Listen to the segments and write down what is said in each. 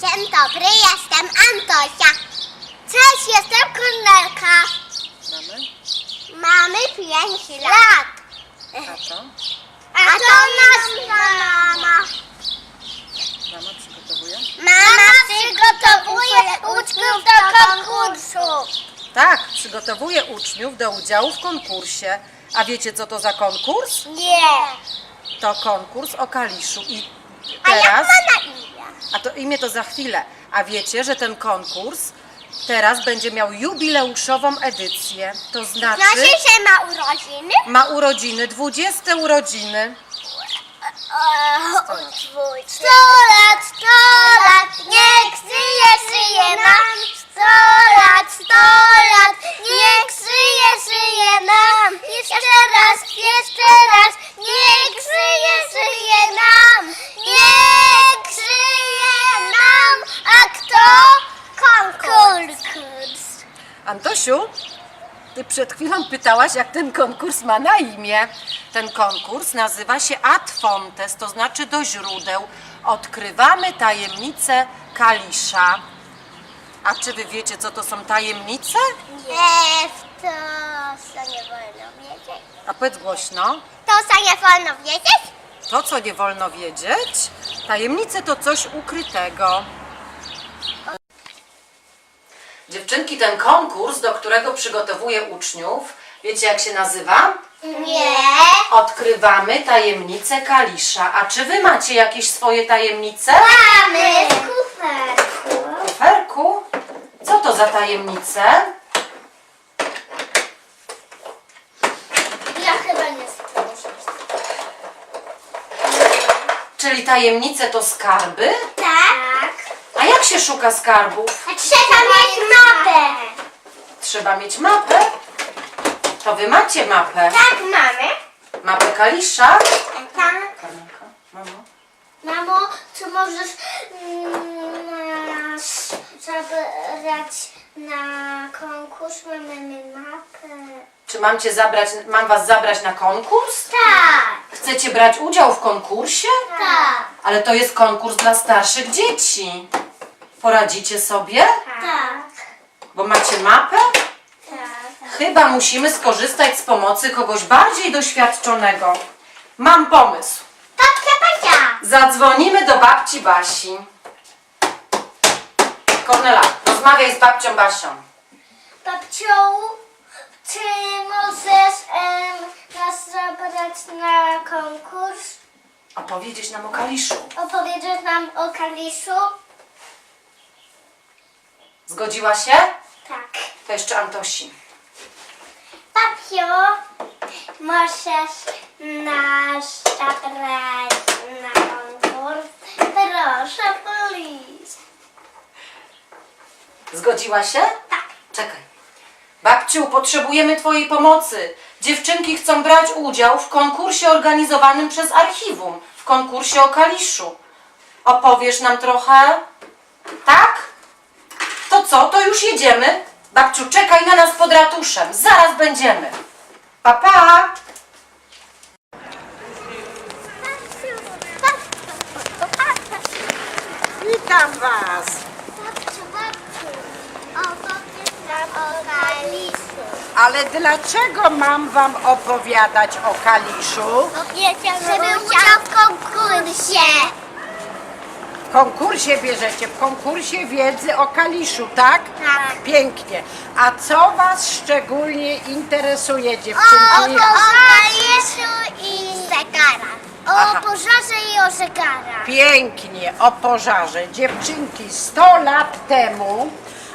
Dzień dobry, jestem Antosia. Cześć, jestem Kornelka. Mamy? Mamy 5 lat. A to? A to nasza mama. Mama przygotowuje? Mama przygotowuje uczniów do konkursu. Tak, przygotowuje uczniów do udziału w konkursie. A wiecie, co to za konkurs? Nie. To konkurs o Kaliszu. I A jak teraz... ma na imię? A to imię to za chwilę. A wiecie, że ten konkurs teraz będzie miał jubileuszową edycję. To znaczy Znaczy, że ma urodziny? ma urodziny, 20 urodziny. Sto lat, sto lat, przed chwilą pytałaś, jak ten konkurs ma na imię. Ten konkurs nazywa się Ad Fontes, to znaczy do źródeł. Odkrywamy tajemnice Kalisza. A czy wy wiecie, co to są tajemnice? Nie, to co nie wolno wiedzieć. A powiedz głośno. To co nie wolno wiedzieć? To, co nie wolno wiedzieć, tajemnice to coś ukrytego. Dziewczynki, ten konkurs, do którego przygotowuję uczniów, wiecie jak się nazywa? Nie. Odkrywamy tajemnice Kalisza. A czy wy macie jakieś swoje tajemnice? Mamy w kuferku. Ferku, co to za tajemnice? Ja chyba nie sprawdzę. Czyli tajemnice to skarby? Jak się szuka skarbów? Trzeba mieć mapę. Trzeba mieć mapę. To wy macie mapę. Tak, mamy. Mapę Kalisza. Tak. Karolka, mamo. Mamo, czy możesz mm, nas zabrać na konkurs? Mamy mapę. Czy mam cię zabrać, mam was zabrać na konkurs? Tak. Chcecie brać udział w konkursie? Tak. Ale to jest konkurs dla starszych dzieci. Poradzicie sobie? Tak. Bo macie mapę? Tak. Chyba musimy skorzystać z pomocy kogoś bardziej doświadczonego. Mam pomysł. Babcia, babcia. Zadzwonimy do babci Basi. Kornela, rozmawiaj z babcią Basią. Babciu, czy możesz em, nas zabrać na konkurs? Opowiedzieć nam o Kaliszu. Opowiedzieć nam o Kaliszu? Zgodziła się? Tak. To jeszcze Antosi. Babciu, możesz nas zabrać na konkurs? Proszę, please. Zgodziła się? Tak. Czekaj. Babciu, potrzebujemy Twojej pomocy. Dziewczynki chcą brać udział w konkursie organizowanym przez archiwum, w konkursie o Kaliszu. Opowiesz nam trochę? Tak? To co, to już jedziemy? Babciu, czekaj na nas pod ratuszem. Zaraz będziemy. Pa, pa! Witam Was! Babciu, babciu, opowiedz nam o Kaliszu. Ale dlaczego mam Wam opowiadać o Kaliszu? Żeby udział w konkursie. W konkursie bierzecie, w konkursie wiedzy o Kaliszu, tak? Tak. Pięknie. A co Was szczególnie interesuje, O, dziewczynki? o Kaliszu i zegara. O pożarze i o zegarach. Pięknie, o pożarze. Dziewczynki, 100 lat temu,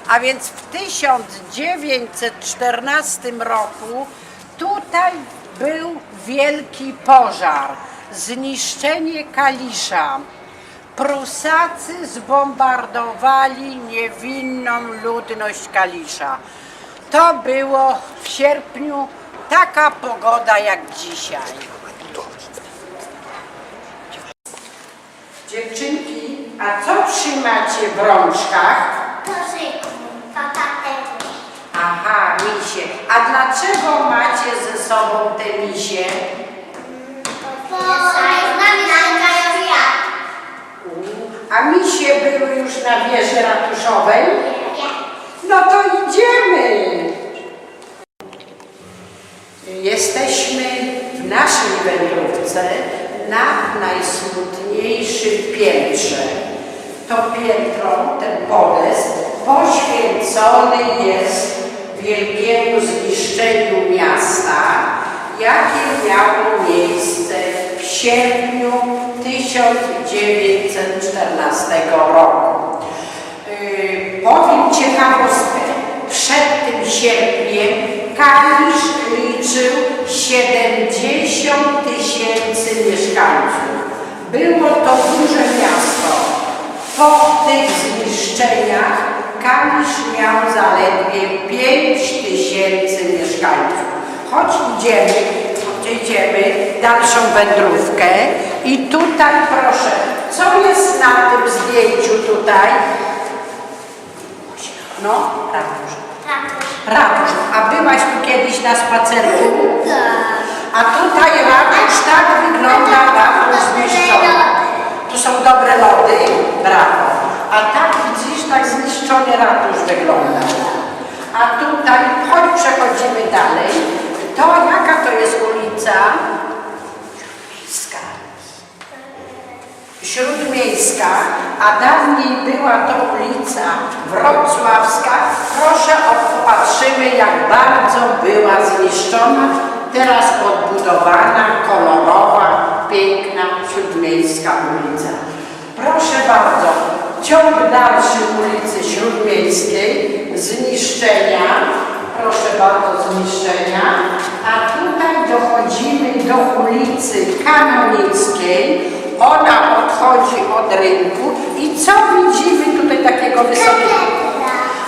a więc w 1914 roku, tutaj był wielki pożar, zniszczenie Kalisza. Prusacy zbombardowali niewinną ludność Kalisza. To było w sierpniu taka pogoda jak dzisiaj. Dziewczynki, a co trzymacie w rączkach? Korzyku, papateru. Aha, misie. A dlaczego macie ze sobą te misie? Bo z nami. A misie były już na wieży ratuszowej? No to idziemy. Jesteśmy w naszej wędrówce na najsmutniejszym piętrze. To piętro, ten podest, poświęcony jest wielkiemu zniszczeniu miasta, jakie miało miejsce w sierpniu 1914 roku. Yy, powiem ciekawostkę. Przed tym sierpniem Kalisz liczył 70 tysięcy mieszkańców. Było to duże miasto. Po tych zniszczeniach Kalisz miał zaledwie 5 tysięcy mieszkańców. Choć idziemy, idziemy dalszą wędrówkę i tutaj proszę, co jest na tym zdjęciu tutaj? No, ratusz. Ratusz. A byłaś tu kiedyś na spacerku? A tutaj ratusz, tak wygląda ratusz zniszczony. Tu są dobre lody, brawo. A tak widzisz, tak zniszczony ratusz wygląda. A tutaj, chodź przechodzimy dalej. To jaka to jest ulica? Śródmiejska. Śródmiejska, a dawniej była to ulica Wrocławska. Proszę, popatrzymy jak bardzo była zniszczona. Teraz odbudowana, kolorowa, piękna Śródmiejska ulica. Proszę bardzo, ciąg dalszy ulicy Śródmiejskiej, zniszczenia, proszę bardzo, zniszczenia, a tutaj dochodzimy do ulicy Kanonickiej, ona odchodzi od rynku. I co widzimy tutaj takiego wysokiego?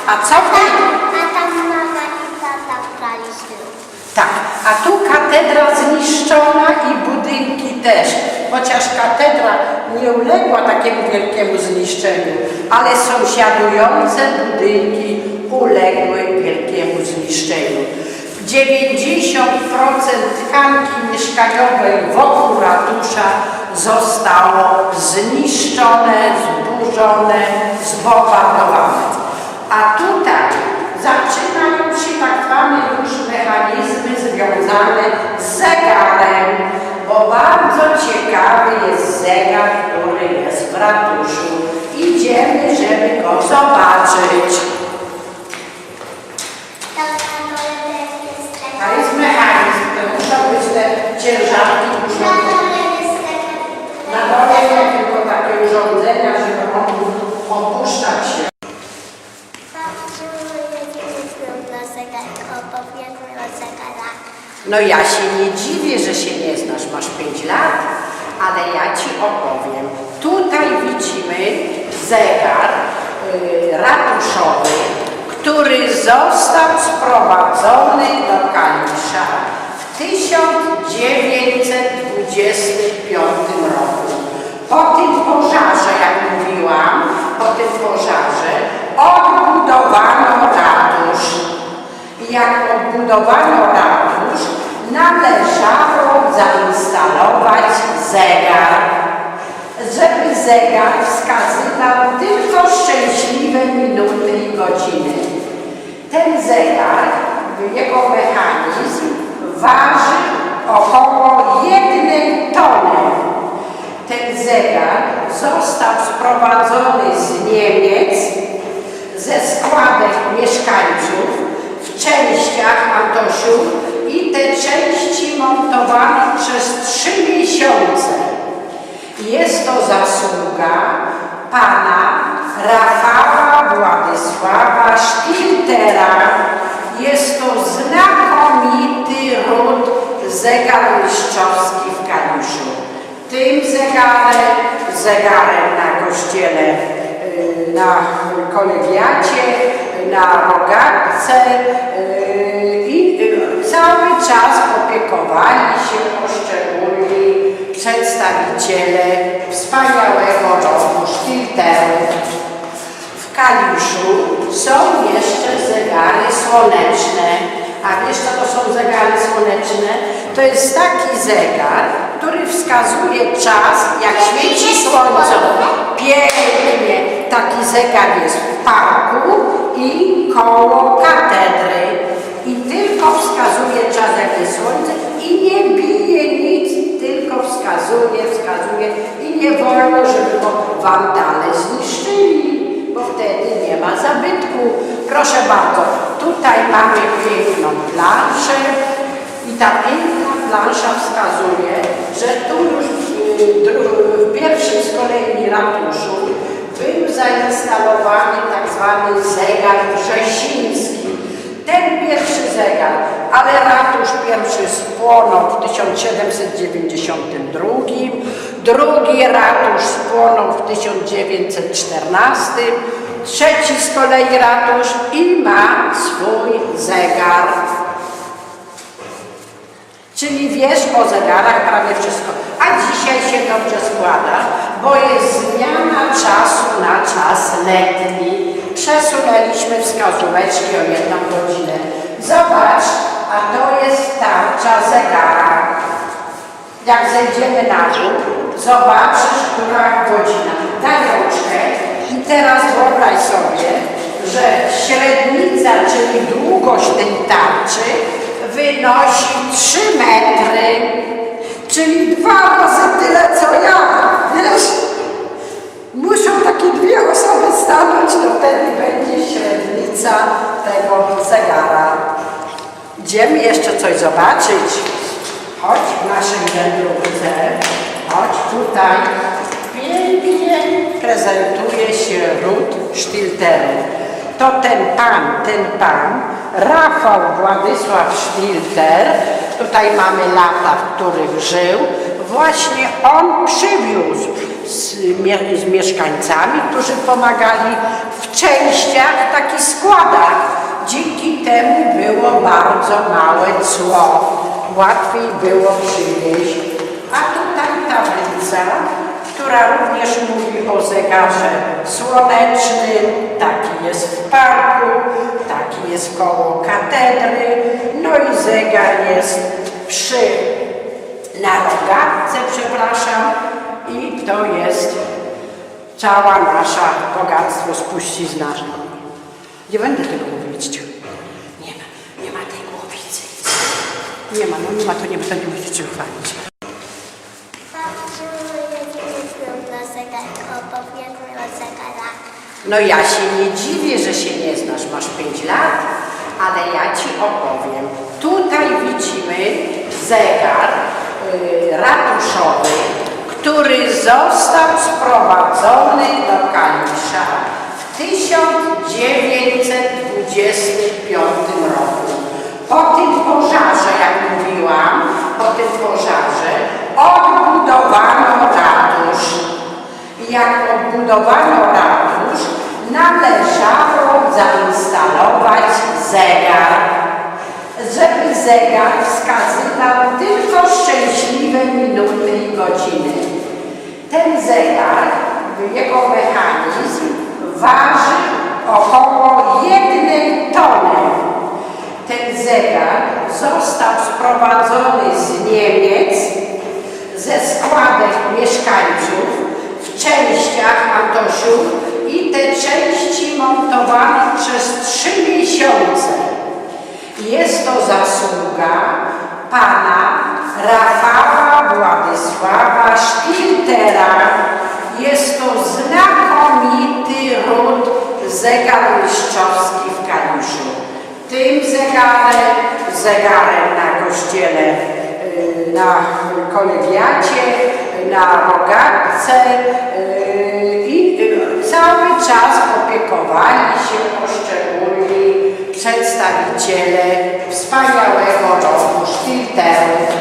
A co A wy... tam mama i tata brali z tyłu. Tak, a tu katedra zniszczona i budynki też, chociaż katedra nie uległa takiemu wielkiemu zniszczeniu, ale sąsiadujące budynki uległy wielkiemu zniszczeniu. 90% tkanki mieszkaniowej wokół ratusza zostało zniszczone, zburzone, zbombardowane. A tutaj zaczynają się tak zwane już mechanizmy związane z zegarem, bo bardzo ciekawy jest zegar, który jest w ratuszu. Idziemy, żeby go zobaczyć. A jest mechanizm, to muszą być te ciężarki, muszą na dole nie tylko takie urządzenia, opuszczać się. No ja się nie dziwię, że się nie znasz, masz 5 lat, ale ja Ci opowiem. Tutaj widzimy zegar y, ratuszowy, który został sprowadzony do Kalisza w 1925 roku. Po tym pożarze, jak mówiłam, po tym pożarze odbudowano ratusz. Jak odbudowano ratusz, należało zainstalować zegar, żeby zegar wskazywał tylko szczęśliwe minuty i godziny. Ten zegar, jego mechanizm waży około jednej tony. Ten zegar został sprowadzony z Niemiec ze składek mieszkańców w częściach Antosiu i te części montowano przez trzy miesiące. Jest to zasługa pana Rafała Władysława Szpiltera. Jest to znakomity ród zegarmistrzowski w Kaliszu. Tym zegarem, zegarem na kościele, y, na kolegiacie, na rogatce y, i y, cały czas opiekowali się poszczególni przedstawiciele wspaniałego rodu szpilterów. W Kaliszu są jeszcze zegary słoneczne. A wiesz co to są zegary słoneczne? To jest taki zegar, który wskazuje czas, jak świeci słońce. Pięknie. Taki zegar jest w parku i koło katedry. I tylko wskazuje czas, jak jest słońce i nie bije wskazuje, wskazuje i nie wolno, żeby go wandale zniszczyli, bo wtedy nie ma zabytku. Proszę bardzo, tutaj mamy piękną planszę i ta piękna plansza wskazuje, że tu już w pierwszym z kolei ratuszu był zainstalowany tak zwany zegar wrzesiński. Ten pierwszy zegar, ale ratusz pierwszy spłonął w 1792, drugi ratusz spłonął w 1914, trzeci z kolei ratusz i ma swój zegar. Czyli wiesz o zegarach prawie wszystko. A dzisiaj się dobrze składa, bo jest zmiana czasu na czas letni. Przesunęliśmy wskazóweczki o jedną godzinę. Zobacz, a to jest tarcza zegara. Jak zejdziemy na dół, zobaczysz, która godzina. Daj rączkę i teraz wyobraź sobie, że średnica, czyli długość tej tarczy wynosi 3 metry, czyli dwa razy tyle co ja. Wiesz? Muszą takie dwie osoby stanąć, to wtedy będzie średnica tego zegara. Idziemy jeszcze coś zobaczyć. Chodź w naszym wędrówce. Chodź tutaj. Pięknie prezentuje się ród Sztilteru. To ten pan, ten pan, Rafał Władysław Sztilter, tutaj mamy lata, w których żył, właśnie on przywiózł z, z mieszkańcami, którzy pomagali w częściach, takich składach. Dzięki temu było bardzo małe cło. Łatwiej było przywieźć. A tutaj tablica, która również mówi o zegarze słonecznym. Taki jest w parku, taki jest koło katedry. No i zegar jest przy na rogatce, przepraszam. I to jest cała nasza bogactwo spuścizna. Nie będę tego mówić. Nie ma, nie ma tej głowicy. Nie ma, no nie ma, to nie będę czym chwalić. No ja się nie dziwię, że się nie znasz, masz 5 lat, ale ja Ci opowiem. Tutaj widzimy zegar y, ratuszowy, który został sprowadzony do Kalisza w 1925 roku. Po tym pożarze, jak mówiłam, po tym pożarze odbudowano ratusz. I jak odbudowano ratusz, należało zainstalować zegar, żeby zegar wskazywał tylko szczęśliwe minuty i godziny. Ten zegar, jego mechanizm waży około jednej tony. Ten zegar został sprowadzony z Niemiec ze składek mieszkańców w częściach Antosiów i te części montowano przez trzy miesiące. Jest to zasługa pana Rafała Władysława Szpiltera. Jest to znakomity ród zegarmistrzowski w Kaliszu. Tym zegarem, zegarem na kościele, y, na kolegiacie, na rogatce y, i y, cały czas opiekowali się poszczególni przedstawiciele wspaniałego rodu szpilterów.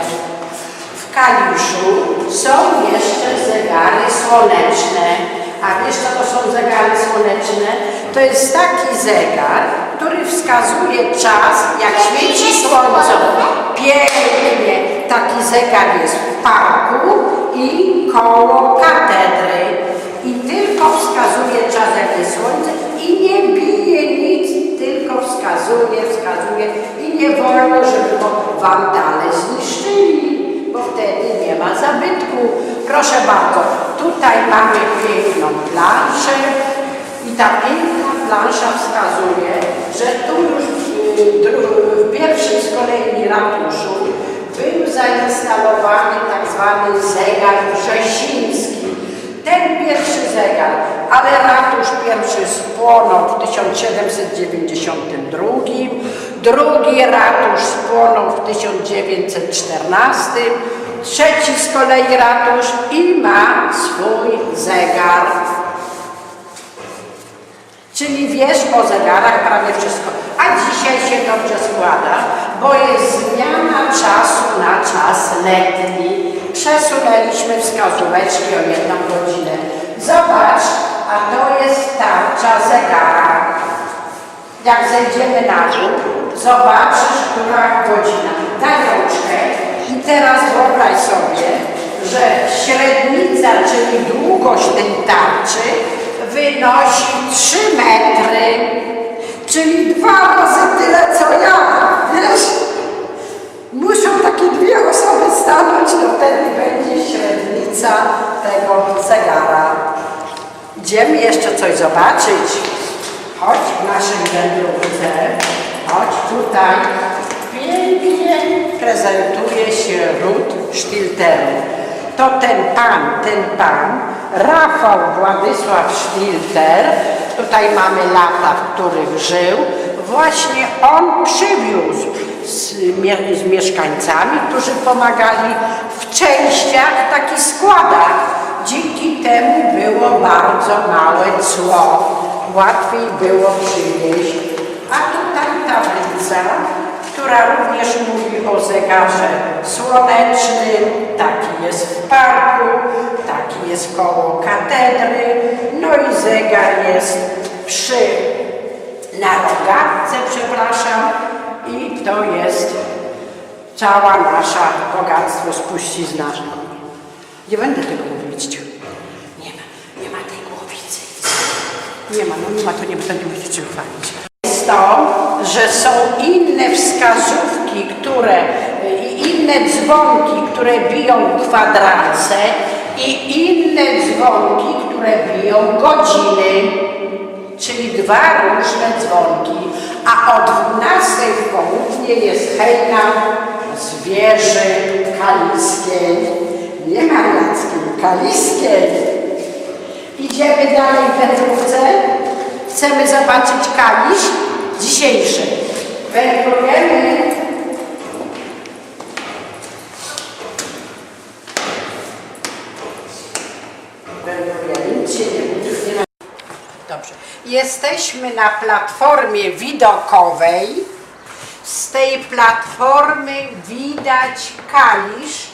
W Kaliszu są jeszcze zegary słoneczne. A wiesz co to są zegary słoneczne? To jest taki zegar, który wskazuje czas, jak świeci słońce. Pięknie. Taki zegar jest w parku i koło katedry. I tylko wskazuje czas, jak jest słońce i nie bije nic, tylko wskazuje, wskazuje i nie wolno, żeby go wandale zniszczyli, bo wtedy nie ma zabytku. Proszę bardzo, tutaj mamy piękną planszę i ta piękna plansza wskazuje, że tu już w, pierwszym z kolei ratuszu był zainstalowany tak zwany zegar wrzesiński. Ten pierwszy zegar, ale ratusz pierwszy spłonął w 1792, drugi ratusz spłonął w 1914, trzeci z kolei ratusz i ma swój zegar. Czyli wiesz o zegarach prawie wszystko. A dzisiaj się dobrze składa, bo jest zmiana czasu na czas letni. Przesunęliśmy wskazóweczki o jedną godzinę. Zobacz, a to jest tarcza zegara. Jak zejdziemy na dół, zobaczysz, która godzina. Daj rączkę teraz wyobraź sobie, że średnica, czyli długość tej tarczy wynosi 3 metry, czyli dwa razy tyle co ja. Wiesz? Muszą takie dwie osoby stanąć, to wtedy będzie średnica tego zegara. Idziemy jeszcze coś zobaczyć. Chodź w naszym wędrówce. Chodź tutaj. Pięknie prezentuje się ród Sztilteru. To ten pan, ten pan, Rafał Władysław Sztilter, tutaj mamy lata, w których żył, właśnie on przywiózł z, z mieszkańcami, którzy pomagali w częściach, takich składach. Dzięki temu było bardzo małe cło. Łatwiej było przywieźć. A tutaj tablica, która również mówi o zegarze słonecznym. Taki jest w parku, taki jest koło katedry. No i zegar jest przy na rogatce, przepraszam. I to jest cała nasza bogactwo spuścizna. Nie będę tego mówić. Nie ma, nie ma tej głowicy. Nie ma, no nie ma, to nie będę mówić czym chwalić. To, że są inne wskazówki, które i inne dzwonki, które biją kwadranse i inne dzwonki, które biją godziny, czyli dwa różne dzwonki. A o 12 w południe jest hejna z kaliskiej. Nie mariackiej, kaliskiej. Idziemy dalej w wędrówce. Chcemy zobaczyć kalisz dzisiejszy. Wędrujemy. Dobrze. Jesteśmy na platformie widokowej. Z tej platformy widać kalisz.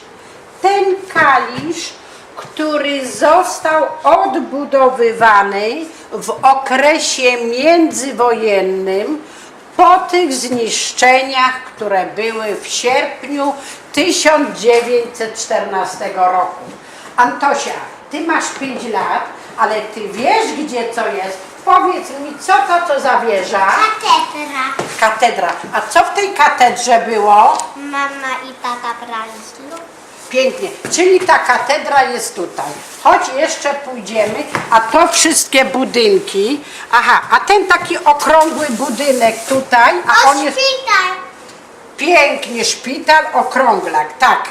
Ten kalisz, który został odbudowywany w okresie międzywojennym po tych zniszczeniach, które były w sierpniu 1914 roku. Antosia, ty masz 5 lat, ale ty wiesz, gdzie co jest. Powiedz mi, co to co za wieża? Katedra. Katedra. A co w tej katedrze było? Mama i tata brali ślub. Pięknie. Czyli ta katedra jest tutaj. Choć jeszcze pójdziemy, a to wszystkie budynki. Aha, a ten taki okrągły budynek tutaj, a on jest Szpital. pięknie szpital, okrąglak. Tak.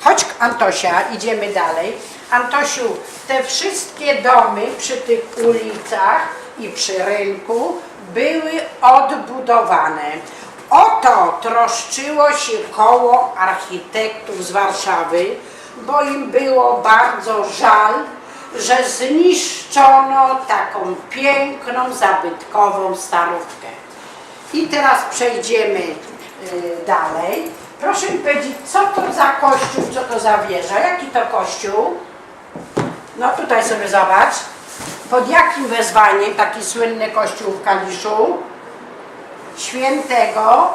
Chodź Antosia, idziemy dalej. Antosiu, te wszystkie domy przy tych ulicach i przy rynku były odbudowane. Oto troszczyło się koło architektów z Warszawy, bo im było bardzo żal, że zniszczono taką piękną, zabytkową starówkę. I teraz przejdziemy y, dalej. Proszę mi powiedzieć, co to za kościół, co to za wieża? Jaki to kościół? No tutaj sobie zobacz. Pod jakim wezwaniem taki słynny kościół w Kaliszu? Świętego.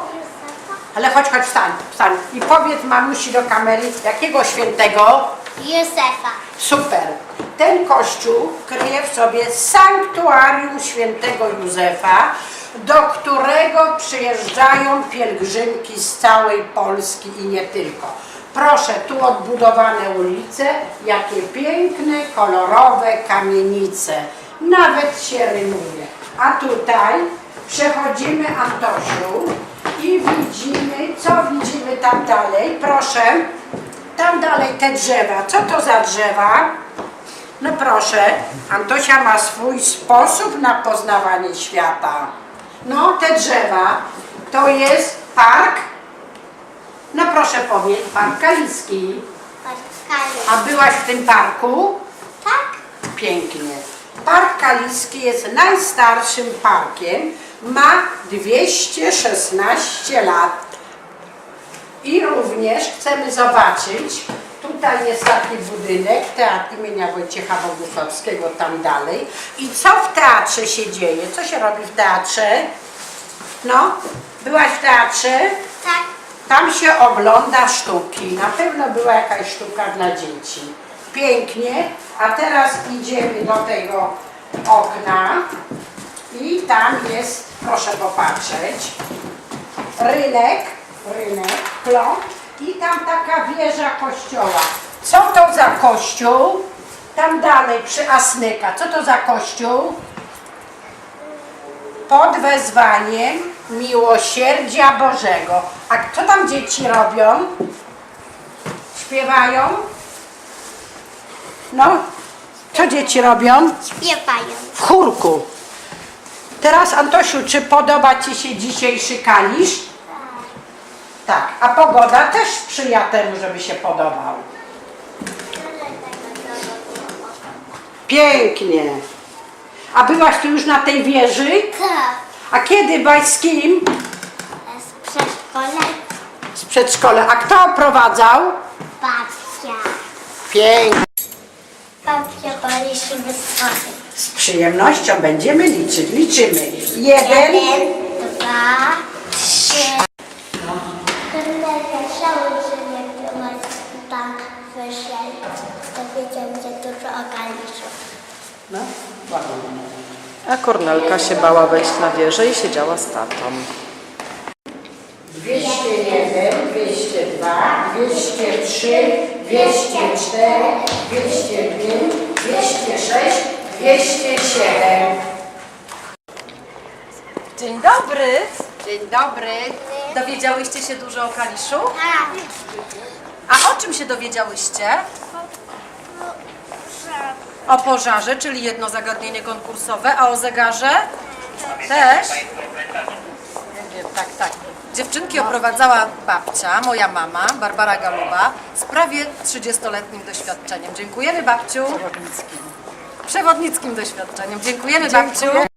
Ale chodź, chodź, wstań, wstań. I powiedz mamusi do kamery, jakiego świętego? Józefa. Super. Ten kościół kryje w sobie sanktuarium świętego Józefa, do którego przyjeżdżają pielgrzymki z całej Polski i nie tylko. Proszę, tu odbudowane ulice, jakie piękne, kolorowe kamienice. Nawet się rymuje. A tutaj przechodzimy Antosiu i widzimy, co widzimy tam dalej. Proszę, tam dalej te drzewa. Co to za drzewa? No proszę, Antosia ma swój sposób na poznawanie świata. No, te drzewa to jest park. No proszę powiedz, park Kaliski. A byłaś w tym parku? Tak? Pięknie. Park Kaliski jest najstarszym parkiem. Ma 216 lat. I również chcemy zobaczyć, tutaj jest taki budynek, Teatr imienia Wojciecha Bogusławskiego, tam dalej. I co w teatrze się dzieje? Co się robi w teatrze? No, byłaś w teatrze? Tak. Tam się ogląda sztuki. Na pewno była jakaś sztuka dla dzieci. Pięknie. A teraz idziemy do tego okna i tam jest, proszę popatrzeć, rynek, rynek, kląb i tam taka wieża kościoła. Co to za kościół? Tam dalej przy Asnyka. Co to za kościół? pod wezwaniem miłosierdzia Bożego. A co tam dzieci robią? Śpiewają? No, co dzieci robią? Śpiewają. W chórku. Teraz Antosiu, czy podoba Ci się dzisiejszy kalisz? Tak, a pogoda też sprzyja temu, żeby się podobał. Pięknie. A byłaś tu już na tej wieży? Tak. A kiedy byłaś z kim? Z przedszkola Z przedszkola. A kto oprowadzał? babcia. Pięknie. Babcia boli się wysokie. Z przyjemnością będziemy liczyć. Liczymy. Jeden. Jeden, dwa, trzy. Że nie tam wyszedł. To wiedział, że dużo o Kaliszu. No, ładnie. A Kornelka się bała wejść na wieżę i siedziała z tatą. 201, 202, 203, 204, 205, 206, 207. Dzień dobry! Dzień dobry. Dowiedziałyście się dużo o Kaliszu? Tak. A o czym się dowiedziałyście? O pożarze, czyli jedno zagadnienie konkursowe, a o zegarze? Też? Nie wiem, tak, tak. Dziewczynki oprowadzała babcia, moja mama, Barbara Galuba, z prawie 30-letnim doświadczeniem. Dziękujemy babciu. Przewodnickim. Przewodnickim doświadczeniem. Dziękujemy babciu.